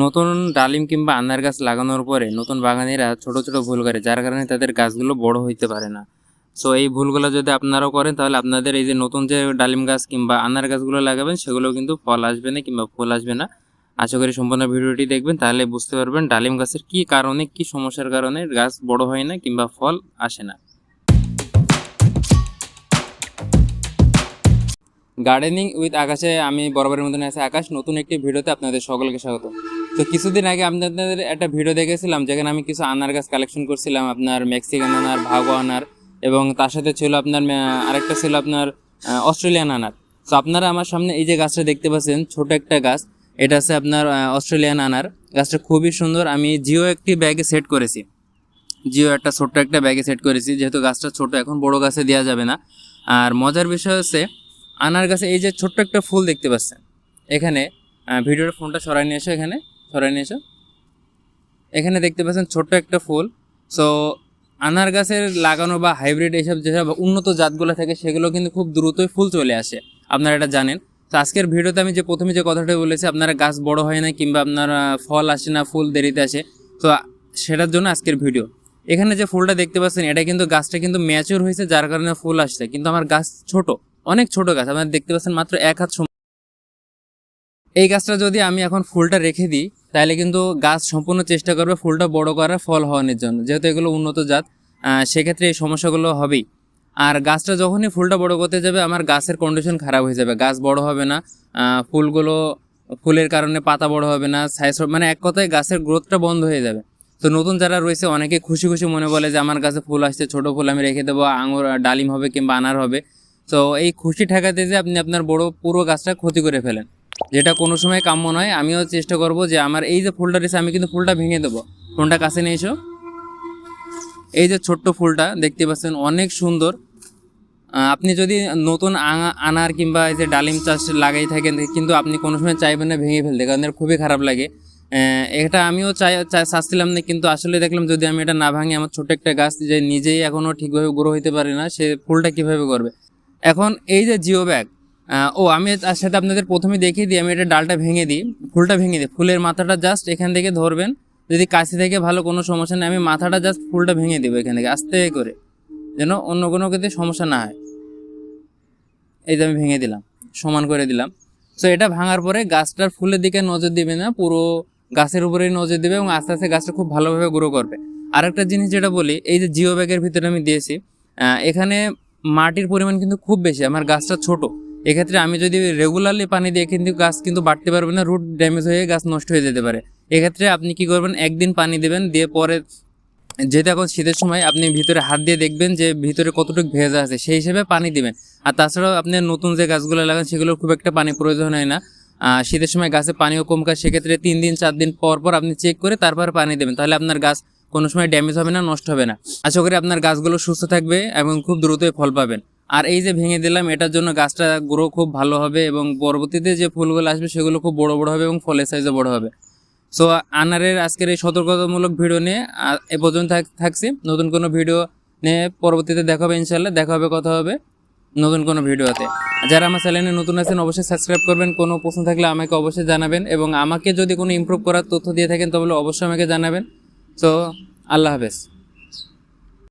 নতুন ডালিম কিংবা আনার গাছ লাগানোর পরে নতুন বাগানিরা ছোট ছোট ভুল করে, যার কারণে তাদের গাছগুলো বড় হইতে পারে না। সো এই ভুলগুলো যদি আপনারাও করেন, তাহলে আপনাদের এই যে নতুন যে ডালিম গাছ কিংবা আনার গাছগুলো লাগাবেন সেগুলো কিন্তু ফল আসবে না কিংবা ফুল আসবে না। আশা করি সম্পূর্ণ ভিডিওটি দেখবেন, তাহলে বুঝতে পারবেন ডালিম গাছের কি কারণে, কি সমস্যার কারণে গাছ বড় হয় না কিংবা ফল আসে না। গার্ডেনিং উইথ আকাশে আমি বরাবরের মতন আছে। আকাশ, নতুন একটি ভিডিওতে আপনাদের সকলকে স্বাগত। তো কিছুদিন আগে আপনাদের একটা ভিডিও দেখেছিলাম, যেখানে আমি কিছু আনার গাছ কালেকশন করছিলাম, আপনার মেক্সিকান আনার ভাগো আনার, এবং তার সাথে ছিল আপনার আরেকটা ছিল আপনার অস্ট্রেলিয়ান আনার। তো আপনারা আমার সামনে এই যে গাছটা দেখতে পাচ্ছেন, ছোট একটা গাছ, এটা আছে আপনার অস্ট্রেলিয়ান আনার। গাছটা খুবই সুন্দর, আমি জিও একটি ব্যাগে সেট করেছি। জিও একটা ছোট্ট একটা ব্যাগে সেট করেছি, যেহেতু গাছটা ছোট, এখন বড় গাছে দেওয়া যাবে না। আর মজার বিষয় হচ্ছে, আনার গাছে এই যে ছোট্ট একটা ফুল দেখতে পাচ্ছেন, এখানে ভিডিওর ফোনটা সরাই নিয়ে এসে এখানে। সরাই নিয়ে এসো এখানে দেখতে পাচ্ছেন ছোট্ট একটা ফুল। সো আনার গাছের লাগানো বা হাইব্রিড এইসব যেসব উন্নত জাতগুলো থাকে, সেগুলো কিন্তু খুব দ্রুতই ফুল চলে আসে। আপনারা এটা জানেন। তো আজকের ভিডিওতে আমি যে প্রথমে যে কথাটা বলেছি, আপনারা গাছ বড় হয় না কিংবা আপনার ফল আসে না, ফুল দেরিতে আসে, তো সেটার জন্য আজকের ভিডিও। এখানে যে ফুলটা দেখতে পাচ্ছেন, এটা কিন্তু গাছটা কিন্তু ম্যাচিওর হয়েছে, যার কারণে ফুল আসছে। কিন্তু আমার গাছ ছোট, অনেক ছোট গাছ। আপনারা দেখতে পাচ্ছেন মাত্র এক হাত এই গাছটা যদি আমি এখন ফুলটা রেখে দিই, তাহলে কিন্তু গাছ সম্পূর্ণ চেষ্টা করবে ফুলটা বড় করার ফল হওয়ানোর জন্য। যেহেতু এগুলো উন্নত জাত সেক্ষেত্রে এই সমস্যাগুলো হবেই। আর গাছটা যখনই ফুলটা বড় করতে যাবে, আমার গাছের কন্ডিশন খারাপ হয়ে যাবে। গাছ বড় হবে না ফুলগুলো ফুলের কারণে পাতা বড় হবে না সাইজ মানে এক কথায় গাছের গ্রোথটা বন্ধ হয়ে যাবে। তো নতুন যারা রয়েছে, অনেকে খুশি খুশি মনে বলে যে, আমার গাছে ফুল আসছে, ছোট ফুল আমি রেখে দেবো, আঙুর, ডালিম হবে কিংবা আনার হবে। তো এই খুশি ঠেকাতে যে আপনি আপনার বড় পুরো গাছটা ক্ষতি করে ফেলেন। যেটা কোনো সময় কাম্য নয়, আমিও চেষ্টা করব যে আমার এই যে ফুলটা রয়েছে, আমি কিন্তু ফুলটা ভেঙে দেবো। ফোনটা কাছে নিয়ে এসো এই যে ছোট্ট ফুলটা দেখতে পাচ্ছেন, অনেক সুন্দর। আপনি যদি নতুন আনার কিংবা এই যে ডালিম চাষ লাগাই থাকেন, কিন্তু আপনি কোনো সময় চাইবেন না ভেঙে ফেলতে, কারণ এর খুবই খারাপ লাগে। এটা আমিও চাই চাচ্ছিলাম না, কিন্তু আসলে দেখলাম যদি আমি এটা না ভাঙি, আমার ছোট একটা গাছ যে নিজেই এখনও ঠিকভাবে গ্রো হইতে পারে না, সে ফুলটা কীভাবে করবে? এখন এই যে জিও ব্যাগ ও, আমি তার সাথে আপনাদের প্রথমে দেখিয়ে দিই, আমি এটা ডালটা ভেঙে দিই, ফুলটা ভেঙে দিই। ফুলের মাথাটা জাস্ট এখান থেকে ধরবেন, যদি কাছে থেকে ভালো কোনো সমস্যা নেই, আমি মাথাটা জাস্ট ফুলটা ভেঙে দেবো এখান থেকে, আস্তে করে, যেন অন্য কোনো ক্ষেত্রে সমস্যা না হয়। এই যে আমি ভেঙে দিলাম, সমান করে দিলাম। সো এটা ভাঙার পরে গাছটার ফুলের দিকে নজর দিবে না, পুরো গাছের উপরেই নজর দেবে এবং আস্তে আস্তে গাছটা খুব ভালোভাবে গ্রো করবে। আরেকটা জিনিস যেটা বলি, এই যে জিও ব্যাগের ভিতরে আমি দিয়েছি এখানে মাটির পরিমাণ কিন্তু খুব বেশি, আমার গাছটা ছোট। এক্ষেত্রে আমি যদি রেগুলারলি পানি দিয়ে কিন্তু গাছ কিন্তু বাড়তে পারবে না রুট ড্যামেজ হয়ে গাছ নষ্ট হয়ে যেতে পারে। এক্ষেত্রে আপনি কি করবেন, একদিন পানি দেবেন, দিয়ে পরে যেহেতু এখন শীতের সময় আপনি ভিতরে হাত দিয়ে দেখবেন যে ভিতরে কতটুকু ভেজা আছে, সেই হিসেবে পানি দিবেন। আর তাছাড়াও আপনি নতুন যে গাছগুলো লাগান, সেগুলোর খুব একটা পানি প্রয়োজন হয় না। শীতের সময় গাছে পানিও কম খায় সেক্ষেত্রে তিন দিন, চার দিন পর পর আপনি চেক করে তারপর পানি দেবেন। তাহলে আপনার গাছ কোনো সময় ড্যামেজ হবে না, নষ্ট হবে না। আশা করি আপনার গাছগুলো সুস্থ থাকবে এবং খুব দ্রুতই ফল পাবেন। আর এই যে ভেঙে দিলাম, এটার জন্য গাছটা গ্রো খুব ভালো হবে এবং পরবর্তীতে যে ফুলগুলো আসবে সেগুলো খুব বড় বড় হবে এবং ফলের সাইজও বড় হবে। সো আনারের আজকের এই সতর্কতামূলক ভিডিও নিয়ে এ পর্যন্ত থাক- থাকছি। নতুন কোনো ভিডিও নিয়ে পরবর্তীতে দেখা হবে ইনশাল্লাহ দেখা হবে, কথা হবে নতুন কোনো ভিডিওতে যারা আমার চ্যানেলে নতুন আছেন, অবশ্যই সাবস্ক্রাইব করবেন। কোনো প্রশ্ন থাকলে আমাকে অবশ্যই জানাবেন এবং আমাকে যদি কোনো ইমপ্রুভ করার তথ্য দিয়ে থাকেন, তাহলে অবশ্যই আমাকে জানাবেন। সো আল্লাহ হাফেজ।